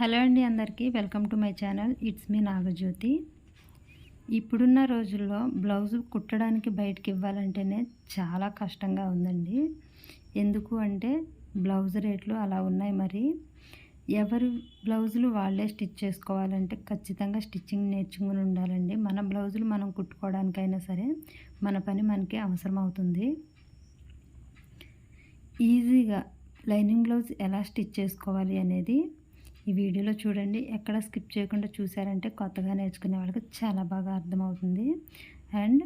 Hello అండి అందరికీ. Welcome to my channel. It's me Nagajyothi. ఇప్పుడున్న రోజుల్లో బ్లౌజ్ కుట్టడానికి బయటకి ఇవ్వాలంటేనే చాలా కష్టంగా ఉందండి. ఎందుకు అంటే బ్లౌజ్ రేట్లు అలా ఉన్నాయి మరి. ఎవరు బ్లౌజులు వాళ్ళే స్టిచ్ చేసుకోవాలంటే ఖచ్చితంగా స్టిచ్చింగ్ నేర్చుకుని ఉండాలండి. మన బ్లౌజులు మనం కుట్టుకోవడానికైనా సరే మన పని మనకి అవసరం అవుతుంది ఈజీగా లైనింగ్ బ్లౌజ్ ఎలా స్టిచ్ చేసుకోవాలి అనేది ఈ వీడియోలో చూడండి ఎక్కడ స్కిప్ చేయకుండా చూసారంటే కొత్తగా నేర్చుకునే వాళ్ళకి చాలా బాగా అర్థమవుతుంది. అండ్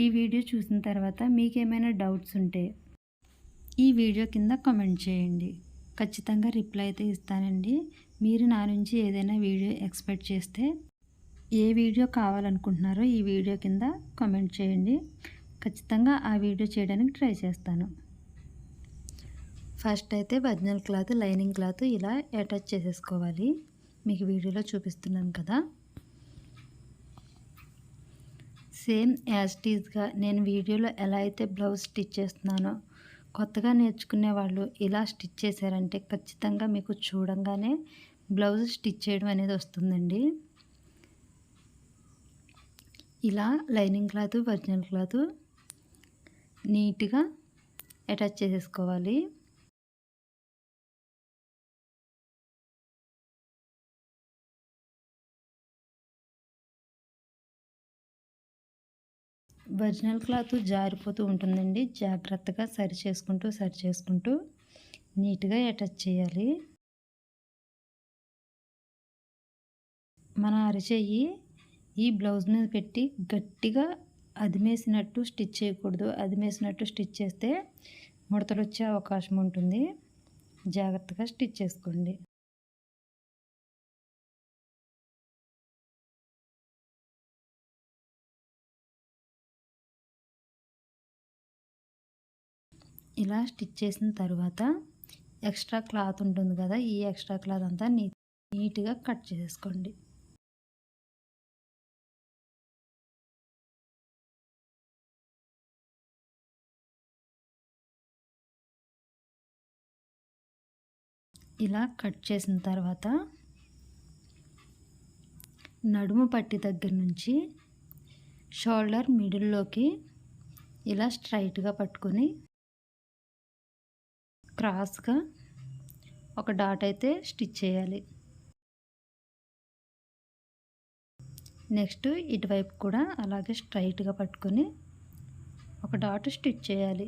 ఈ వీడియో చూసిన తర్వాత మీకేమైనా డౌట్స్ ఉంటే ఈ వీడియో కింద కామెంట్ చేయండి. ఖచ్చితంగా రిప్లై అయితే ఇస్తానండి. మీరు నా నుంచి ఏదైనా వీడియో ఎక్స్పెక్ట్ చేస్తే ఏ వీడియో కావాలనుకుంటున్నారో ఈ వీడియో కింద కామెంట్ చేయండి. ఖచ్చితంగా ఆ వీడియో చేయడానికి ట్రై చేస్తాను. ఫస్ట్ అయితే ఒరిజినల్ క్లాత్ లైనింగ్ క్లాత్ ఇలా అటాచ్ చేసేసుకోవాలి. మీకు వీడియోలో చూపిస్తున్నాను కదా. సేమ్ యాజ్టీజ్గా నేను వీడియోలో ఎలా అయితే బ్లౌజ్ స్టిచ్ చేస్తున్నానో కొత్తగా నేర్చుకునే వాళ్ళు ఇలా స్టిచ్ చేశారంటే ఖచ్చితంగా మీకు చూడంగానే బ్లౌజ్ స్టిచ్ చేయడం అనేది వస్తుందండి. ఇలా లైనింగ్ క్లాత్ ఒరిజినల్ క్లాత్ నీట్గా అటాచ్ చేసేసుకోవాలి. ఒరిజినల్ క్లాత్ జారిపోతూ ఉంటుందండి. జాగ్రత్తగా సరి చేసుకుంటూ సరి చేసుకుంటూ నీట్గా అటాచ్ చేయాలి. మన అరిచేయి ఈ బ్లౌజ్ మీద పెట్టి గట్టిగా అదిమేసినట్టు స్టిచ్ చేయకూడదు. అదిమేసినట్టు స్టిచ్ చేస్తే ముడతలు వచ్చే అవకాశం ఉంటుంది. జాగ్రత్తగా స్టిచ్ చేసుకోండి. ఇలా స్టిచ్ చేసిన తర్వాత ఎక్స్ట్రా క్లాత్ ఉంటుంది కదా ఈ ఎక్స్ట్రా క్లాత్ అంతా నీ నీట్గా కట్ చేసుకోండి. ఇలా కట్ చేసిన తర్వాత నడుము పట్టి దగ్గర నుంచి షోల్డర్ మిడిల్లోకి ఇలా స్ట్రైట్గా పట్టుకొని క్రాస్గా ఒక డాట్ అయితే స్టిచ్ చేయాలి. నెక్స్ట్ ఇటువైపు కూడా అలాగే స్ట్రైట్గా పట్టుకొని ఒక డాట్ స్టిచ్ చేయాలి.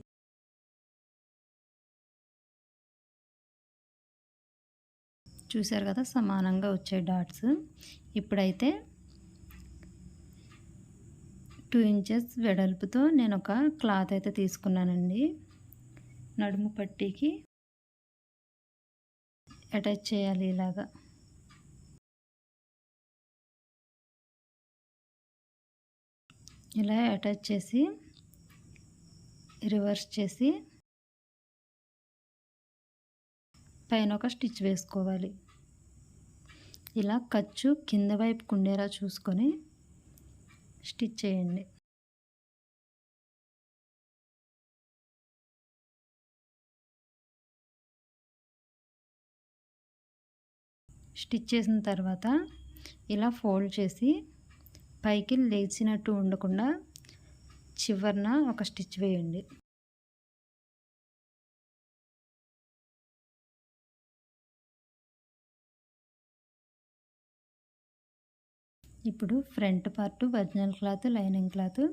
చూసారు కదా సమానంగా వచ్చే డాట్స్. ఇప్పుడైతే టూ ఇంచెస్ వెడల్పుతో నేను ఒక క్లాత్ అయితే తీసుకున్నానండి. నడుము పట్టీకి అటాచ్ చేయాలి ఇలాగా. ఇలా అటాచ్ చేసి రివర్స్ చేసి పైన ఒక స్టిచ్ వేసుకోవాలి. ఇలా ఖర్చు కింద వైపు కుండేలా చూసుకొని స్టిచ్ చేయండి. స్టిచ్ చేసిన తర్వాత ఇలా ఫోల్డ్ చేసి పైకి లేచినట్టు ఉండకుండా చివరిన ఒక స్టిచ్ వేయండి. ఇప్పుడు front part original cloth lining cloth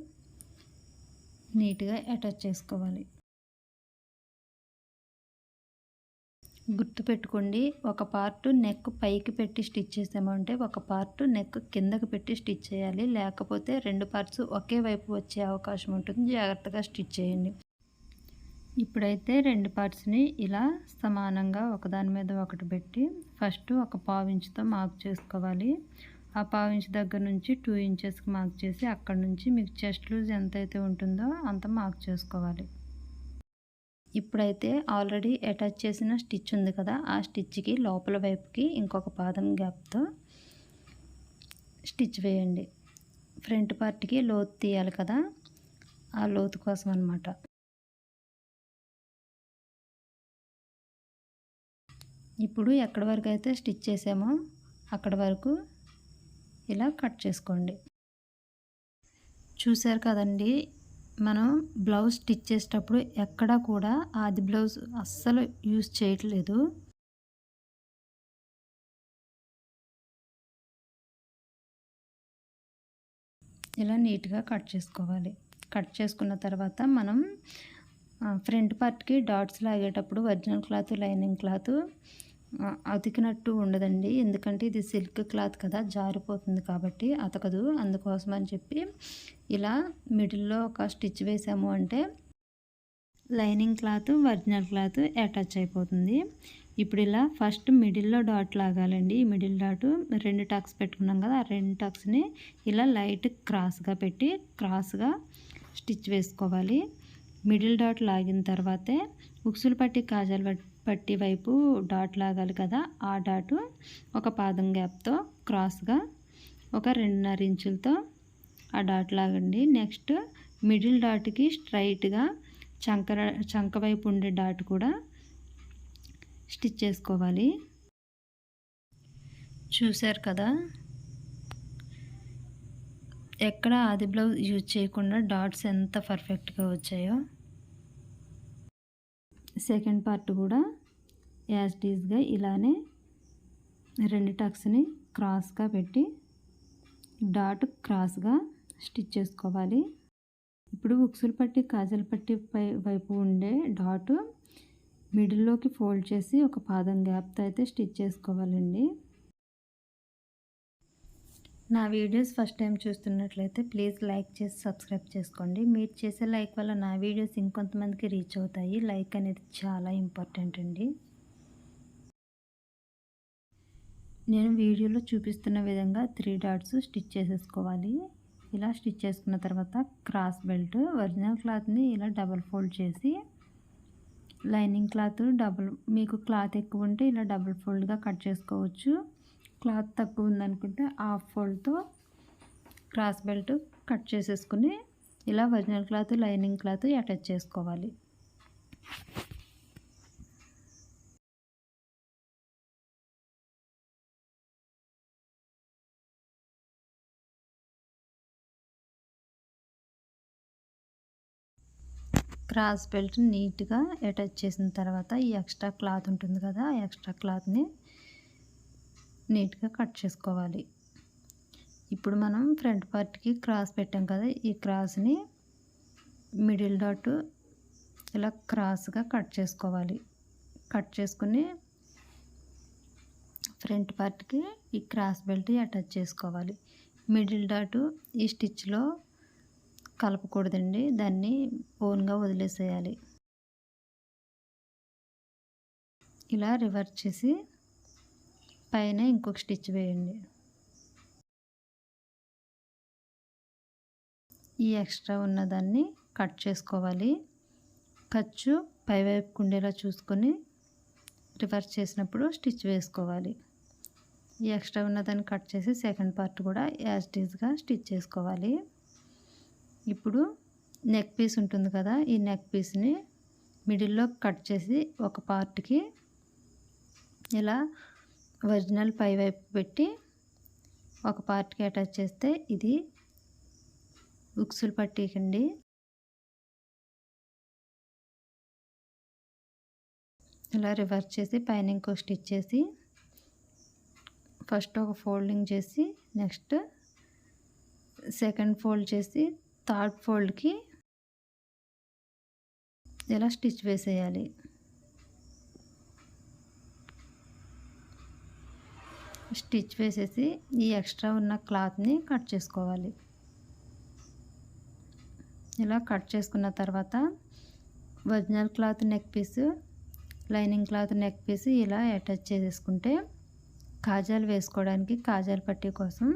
నీట్గా అటాచ్ చేసుకోవాలి. గుర్తుపెట్టుకోండి. ఒక పార్ట్ నెక్ పైకి పెట్టి స్టిచ్ చేసామంటే ఒక పార్ట్ నెక్ కిందకి పెట్టి స్టిచ్ చేయాలి. లేకపోతే రెండు పార్ట్స్ ఒకే వైపు వచ్చే అవకాశం ఉంటుంది. జాగ్రత్తగా స్టిచ్ చేయండి. ఇప్పుడైతే రెండు పార్ట్స్ని ఇలా సమానంగా ఒకదాని మీద ఒకటి పెట్టి ఫస్ట్ ఒక పావు ఇంచుతో మార్క్ చేసుకోవాలి. ఆ పావు ఇంచు దగ్గర నుంచి టూ ఇంచెస్కి మార్క్ చేసి అక్కడ నుంచి మీకు చెస్ట్ లూజ్ ఎంతైతే ఉంటుందో అంత మార్క్ చేసుకోవాలి. ఇప్పుడైతే ఆల్రెడీ అటాచ్ చేసిన స్టిచ్ ఉంది కదా ఆ స్టిచ్కి లోపల వైపుకి ఇంకొక పాదం గ్యాప్తో స్టిచ్ వేయండి. ఫ్రంట్ పార్ట్కి లోతు తీయాలి కదా ఆ లోతు కోసం అనమాట ఇప్పుడు ఎక్కడి వరకు అయితే స్టిచ్ చేసామో అక్కడ వరకు ఇలా కట్ చేసుకోండి. చూసారు కదండి మనం బ్లౌజ్ స్టిచ్ చేసేటప్పుడు ఎక్కడా కూడా ఆది బ్లౌజ్ అస్సలు యూజ్ చేయట్లేదు. ఇలా నీట్గా కట్ చేసుకోవాలి. కట్ చేసుకున్న తర్వాత మనం ఫ్రంట్ పార్ట్కి డాట్స్ లాగేటప్పుడు ఒరిజినల్ క్లాత్ లైనింగ్ క్లాత్ అతికినట్టు ఉండదండి. ఎందుకంటే ఇది సిల్క్ క్లాత్ కదా జారిపోతుంది కాబట్టి అతకదు. అందుకోసం అని చెప్పి ఇలా మిడిల్లో ఒక స్టిచ్ వేసాము అంటే lining cloth original cloth attach అయిపోతుంది. ఇప్పుడు ఇలా ఫస్ట్ మిడిల్లో డాట్ లాగాలండి. ఈ మిడిల్ డాట్ రెండు టాక్స్ పెట్టుకున్నాం కదా ఆ రెండు టాక్స్ని ఇలా లైట్ క్రాస్గా పెట్టి క్రాస్గా స్టిచ్ వేసుకోవాలి. మిడిల్ డాట్ లాగిన తర్వాతే ఉక్సులు పట్టి కాజాలు పట్టి వైపు డాట్ లాగాలి కదా ఆ డాటు ఒక పాదం గ్యాప్తో క్రాస్గా ఒక రెండున్నర ఇంచులతో ఆ డాట్ లాగండి. నెక్స్ట్ మిడిల్ డాట్కి స్ట్రైట్గా చంకర చంక వైపు ఉండే డాట్ కూడా స్టిచ్ చేసుకోవాలి. చూశారు కదా ఎక్కడ ఆది బ్లౌజ్ యూజ్ చేయకుండా డాట్స్ ఎంత పర్ఫెక్ట్గా వచ్చాయో. సెకండ్ పార్ట్ కూడా యాజ్ టీజ్గా ఇలానే రెండు టక్స్ని క్రాస్గా పెట్టి డాట్ క్రాస్గా స్టిచ్ చేసుకోవాలి. ఇప్పుడు ఉక్సులు పట్టి కాజల్ పట్టి పై వైపు ఉండే డాట్ మిడిల్లోకి ఫోల్డ్ చేసి ఒక పాదం గ్యాప్తో అయితే స్టిచ్ చేసుకోవాలండి. నా వీడియోస్ ఫస్ట్ టైం చూస్తున్నట్లయితే ప్లీజ్ లైక్ చేసి సబ్స్క్రైబ్ చేసుకోండి. మీరు చేసే లైక్ వల్ల నా వీడియోస్ ఇంకొంతమందికి రీచ్ అవుతాయి. లైక్ అనేది చాలా ఇంపార్టెంట్ అండి. నేను వీడియోలో చూపిస్తున్న విధంగా త్రీ డాట్స్ స్టిచ్ చేసేసుకోవాలి. ఇలా స్టిచ్ చేసుకున్న తర్వాత క్రాస్ బెల్ట్ ఒరిజినల్ క్లాత్ని ఇలా డబల్ ఫోల్డ్ చేసి లైనింగ్ క్లాత్ డబుల్ మీకు క్లాత్ ఎక్కువ ఉంటే ఇలా డబుల్ ఫోల్డ్గా కట్ చేసుకోవచ్చు. క్లాత్ తక్కువ ఉందనుకుంటే హాఫ్ ఫోల్డ్తో క్రాస్ బెల్ట్ కట్ చేసేసుకుని ఇలా original cloth lining cloth attach చేసుకోవాలి. క్రాస్ బెల్ట్ నీట్గా అటాచ్ చేసిన తర్వాత ఈ ఎక్స్ట్రా క్లాత్ ఉంటుంది కదా ఎక్స్ట్రా క్లాత్ని నీట్గా కట్ చేసుకోవాలి. ఇప్పుడు మనం ఫ్రంట్ పార్ట్కి క్రాస్ పెట్టాం కదా ఈ క్రాస్ని మిడిల్ డాట్ ఇలా క్రాస్గా కట్ చేసుకోవాలి. కట్ చేసుకుని ఫ్రంట్ పార్ట్కి ఈ క్రాస్ బెల్ట్ అటాచ్ చేసుకోవాలి. మిడిల్ డాట్ ఈ స్టిచ్లో కలపకూడదండి దాన్ని ఓన్గా వదిలేసేయాలి. ఇలా రివర్స్ చేసి పైన ఇంకొక స్టిచ్ వేయండి. ఈ ఎక్స్ట్రా ఉన్నదాన్ని కట్ చేసుకోవాలి. ఖర్చు పైవైపు ఉండేలా చూసుకొని రివర్స్ చేసినప్పుడు స్టిచ్ వేసుకోవాలి. ఈ ఎక్స్ట్రా ఉన్నదాన్ని కట్ చేసి సెకండ్ పార్ట్ కూడా యాజ్ డీజ్గా స్టిచ్ చేసుకోవాలి. ఇప్పుడు నెక్ పీస్ ఉంటుంది కదా ఈ నెక్ పీస్ని మిడిల్లో కట్ చేసి ఒక పార్ట్కి ఇలా ఒరిజినల్ పై వైపు పెట్టి ఒక పార్ట్కి అటాచ్ చేస్తే ఇది ఉక్సులు పట్టికండి ఇలా రివర్స్ చేసి పైన ఇంకో స్టిచ్ చేసి ఫస్ట్ ఒక ఫోల్డింగ్ చేసి నెక్స్ట్ సెకండ్ ఫోల్డ్ చేసి థర్డ్ ఫోల్డ్కి ఇలా స్టిచ్ వేసేయాలి. స్టిచ్ వేసేసి ఈ ఎక్స్ట్రా ఉన్న క్లాత్ని కట్ చేసుకోవాలి. ఇలా కట్ చేసుకున్న తర్వాత original cloth neck piece lining cloth neck piece ఇలా అటాచ్ చేసేసుకుంటే కాజాలు వేసుకోవడానికి కాజాలు పట్టీ కోసం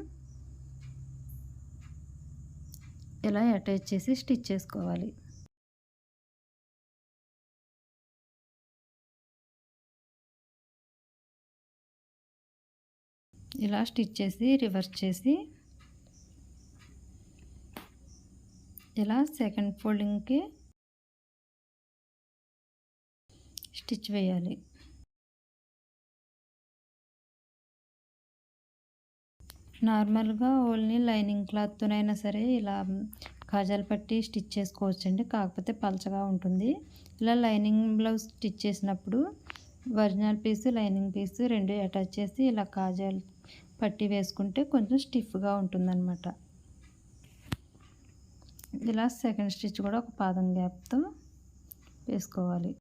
ఇలా అటాచ్ చేసి స్టిచ్ చేసుకోవాలి. ఇలా స్టిచ్ చేసి రివర్స్ చేసి ఇలా సెకండ్ ఫోల్డింగ్కి స్టిచ్ వేయాలి. నార్మల్గా ఓన్లీ లైనింగ్ క్లాత్తోనైనా సరే ఇలా కాజాలు పట్టి స్టిచ్ చేసుకోవచ్చండి. కాకపోతే పలచగా ఉంటుంది. ఇలా లైనింగ్ బ్లౌజ్ స్టిచ్ చేసినప్పుడు ఒరిజినల్ పీసు లైనింగ్ పీసు రెండు అటాచ్ చేసి ఇలా కాజాలు పట్టి వేసుకుంటే కొంచెం స్టిఫ్గా ఉంటుందన్నమాట. ఇలా సెకండ్ స్టిచ్ కూడా ఒక పాదం గ్యాప్తో వేసుకోవాలి.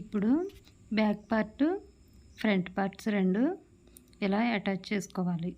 ఇప్పుడు బ్యాక్ పార్ట్ ఫ్రంట్ పార్ట్స్ రెండు ఇలా అటాచ్ చేసుకోవాలి.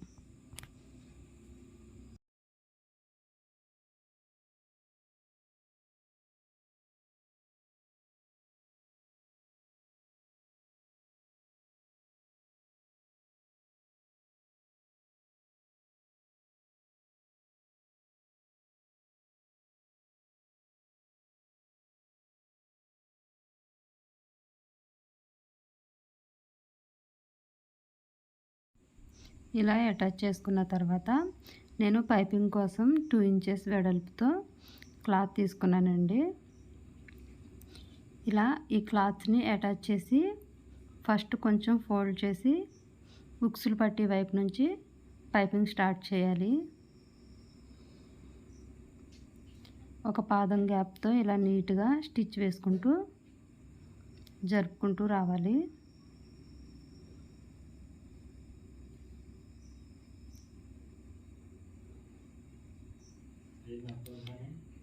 ఇలా అటాచ్ చేసుకున్న తర్వాత నేను పైపింగ్ కోసం టూ ఇంచెస్ వెడల్పుతో క్లాత్ తీసుకున్నానండి. ఇలా ఈ క్లాత్ని అటాచ్ చేసి ఫస్ట్ కొంచెం ఫోల్డ్ చేసి ఉక్సులు పట్టి వైపు నుంచి పైపింగ్ స్టార్ట్ చేయాలి. ఒక పాదం గ్యాప్తో ఇలా నీట్గా స్టిచ్ వేసుకుంటూ జరుపుకుంటూ రావాలి.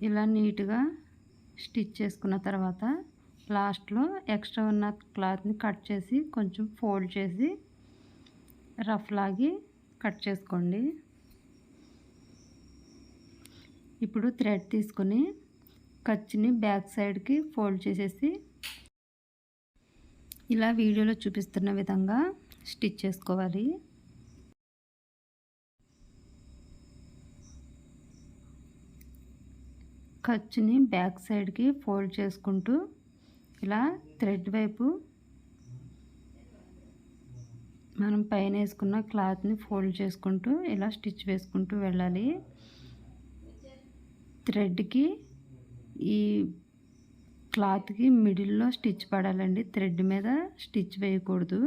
ఇలా నీట్గా స్టిచ్ చేసుకున్న తర్వాత లాస్ట్లో ఎక్స్ట్రా ఉన్న క్లాత్ని కట్ చేసి కొంచెం ఫోల్డ్ చేసి రఫ్ లాగి కట్ చేసుకోండి. ఇప్పుడు థ్రెడ్ తీసుకొని ఖర్చుని బ్యాక్ సైడ్కి ఫోల్డ్ చేసేసి ఇలా వీడియోలో చూపిస్తున్న విధంగా స్టిచ్ చేసుకోవాలి. ఖర్చుని బ్యాక్ సైడ్కి ఫోల్డ్ చేసుకుంటూ ఇలా థ్రెడ్ వైపు మనం పైన వేసుకున్న క్లాత్ని ఫోల్డ్ చేసుకుంటూ ఇలా స్టిచ్ వేసుకుంటూ వెళ్ళాలి. థ్రెడ్కి ఈ క్లాత్కి మిడిల్లో స్టిచ్ పడాలండి. థ్రెడ్ మీద స్టిచ్ వేయకూడదు.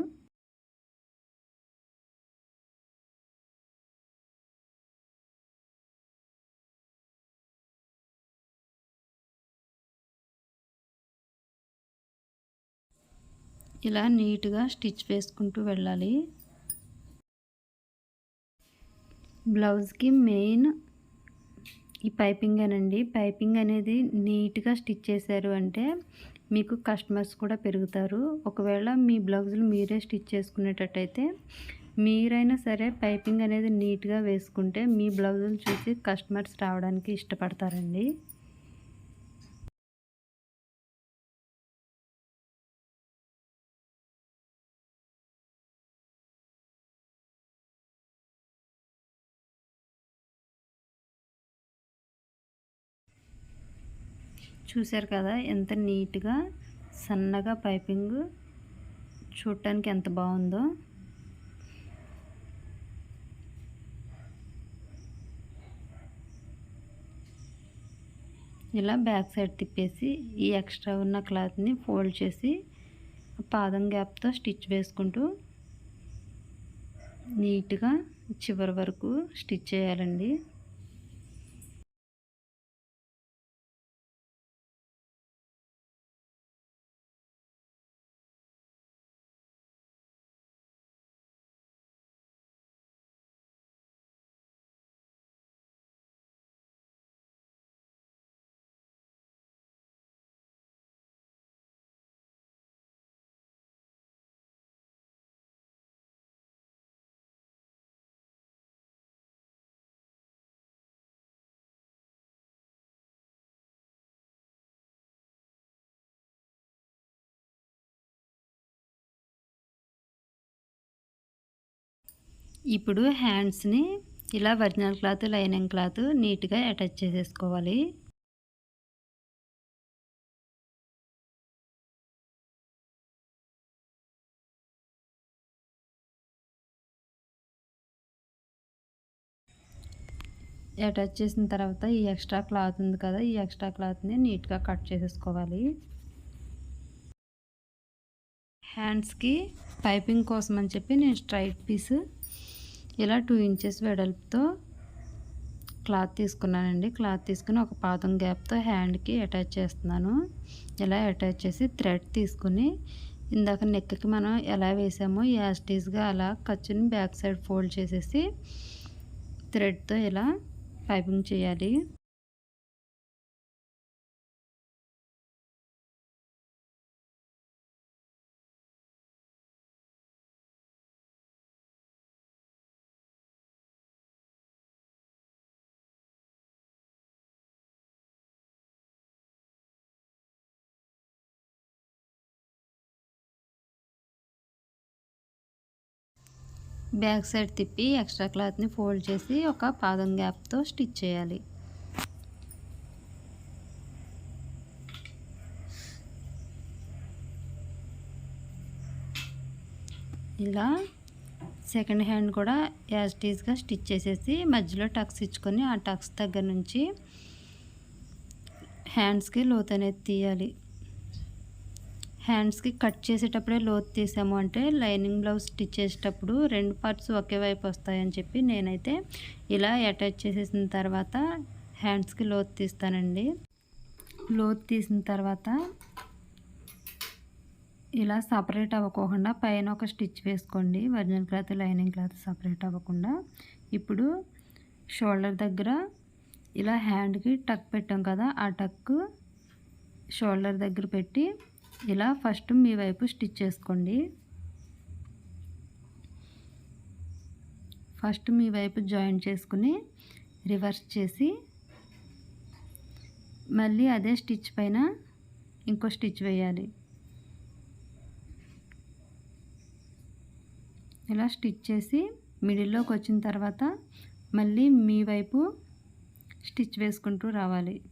ఇలా నీట్గా స్టిచ్ వేసుకుంటూ వెళ్ళాలి. బ్లౌజ్కి మెయిన్ ఈ పైపింగ్ అనండి పైపింగ్ అనేది నీట్గా స్టిచ్ చేశారు అంటే మీకు కస్టమర్స్ కూడా పెరుగుతారు. ఒకవేళ మీ బ్లౌజులు మీరే స్టిచ్ చేసుకునేటట్టయితే మీరైనా సరే పైపింగ్ అనేది నీట్గా వేసుకుంటే మీ బ్లౌజులు చూసి కస్టమర్స్ రావడానికి ఇష్టపడతారండి. చూశారు కదా ఎంత నీట్గా సన్నగా పైపింగ్ చూడటానికి ఎంత బాగుందో. ఇలా బ్యాక్ సైడ్ తిప్పేసి ఈ ఎక్స్ట్రా ఉన్న క్లాత్ని ఫోల్డ్ చేసి పాదం గ్యాప్తో స్టిచ్ వేసుకుంటూ నీట్గా చివరి వరకు స్టిచ్ చేయాలండి. ఇప్పుడు హ్యాండ్స్ని ఇలా ఒరిజినల్ క్లాత్ లైనింగ్ క్లాత్ నీట్గా అటాచ్ చేసేసుకోవాలి. అటాచ్ చేసిన తర్వాత ఈ ఎక్స్ట్రా క్లాత్ ఉంది కదా ఈ ఎక్స్ట్రా క్లాత్ని నీట్గా కట్ చేసేసుకోవాలి. హ్యాండ్స్కి పైపింగ్ కోసం అని చెప్పి నేను స్ట్రైట్ పీస్ ఇలా టూ ఇంచెస్ వెడల్పుతో క్లాత్ తీసుకున్నానండి. క్లాత్ తీసుకుని ఒక పాదం గ్యాప్తో హ్యాండ్కి అటాచ్ చేస్తున్నాను. ఇలా అటాచ్ చేసి థ్రెడ్ తీసుకుని ఇందాక నెక్కి మనం ఎలా వేసామో యాస్టీస్గా అలా ఖర్చుని బ్యాక్ సైడ్ ఫోల్డ్ చేసేసి థ్రెడ్తో ఇలా పైపింగ్ చేయాలి. బ్యాక్ సైడ్ తిప్పి ఎక్స్ట్రా క్లాత్ని ఫోల్డ్ చేసి ఒక పాదం గ్యాప్తో స్టిచ్ చేయాలి. ఇలా సెకండ్ హ్యాండ్ కూడా యాజ్టీస్గా స్టిచ్ చేసేసి మధ్యలో టక్స్ ఇచ్చుకొని ఆ టక్స్ దగ్గర నుంచి హ్యాండ్స్కి లోత్ అనేది తీయాలి. హ్యాండ్స్కి కట్ చేసేటప్పుడే లోతు తీసాము. అంటే లైనింగ్ బ్లౌజ్ స్టిచ్ చేసేటప్పుడు రెండు పార్ట్స్ ఒకే వైపు వస్తాయని చెప్పి నేనైతే ఇలా అటాచ్ చేసేసిన తర్వాత హ్యాండ్స్కి లోతు తీస్తానండి. లోతు తీసిన తర్వాత ఇలా సపరేట్ అవ్వకోకుండా పైన ఒక స్టిచ్ వేసుకోండి. Original cloth lining cloth separate అవ్వకుండా. ఇప్పుడు షోల్డర్ దగ్గర ఇలా హ్యాండ్కి టక్ పెట్టాం కదా ఆ టక్ షోల్డర్ దగ్గర పెట్టి ఇలా ఫస్ట్ మీ వైపు స్టిచ్ చేసుకోండి. ఫస్ట్ మీ వైపు జాయిన్ చేసుకుని రివర్స్ చేసి మళ్ళీ అదే స్టిచ్ పైన ఇంకో స్టిచ్ వేయాలి. ఇలా స్టిచ్ చేసి మిడిల్లోకి వచ్చిన తర్వాత మళ్ళీ మీ వైపు స్టిచ్ వేసుకుంటూ రావాలి.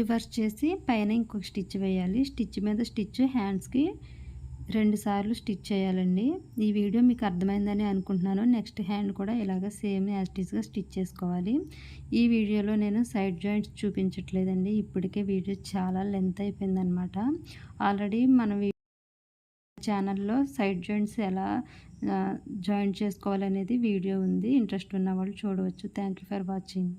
రివర్స్ చేసి పైన ఇంకొక స్టిచ్ వేయాలి. స్టిచ్ మీద స్టిచ్ హ్యాండ్స్కి రెండు సార్లు స్టిచ్ చేయాలండి. ఈ వీడియో మీకు అర్థమైందని అనుకుంటున్నాను. నెక్స్ట్ హ్యాండ్ కూడా ఇలాగ సేమ్ యాజ్టీస్గా స్టిచ్ చేసుకోవాలి. ఈ వీడియోలో నేను సైడ్ జాయింట్స్ చూపించట్లేదండి. ఇప్పటికే వీడియో చాలా లెంత్ అయిపోయిందనమాట ఆల్రెడీ మన ఛానల్లో సైడ్ జాయింట్స్ ఎలా జాయింట్ చేసుకోవాలనేది వీడియో ఉంది. ఇంట్రెస్ట్ ఉన్న వాళ్ళు చూడవచ్చు. Thank for watching.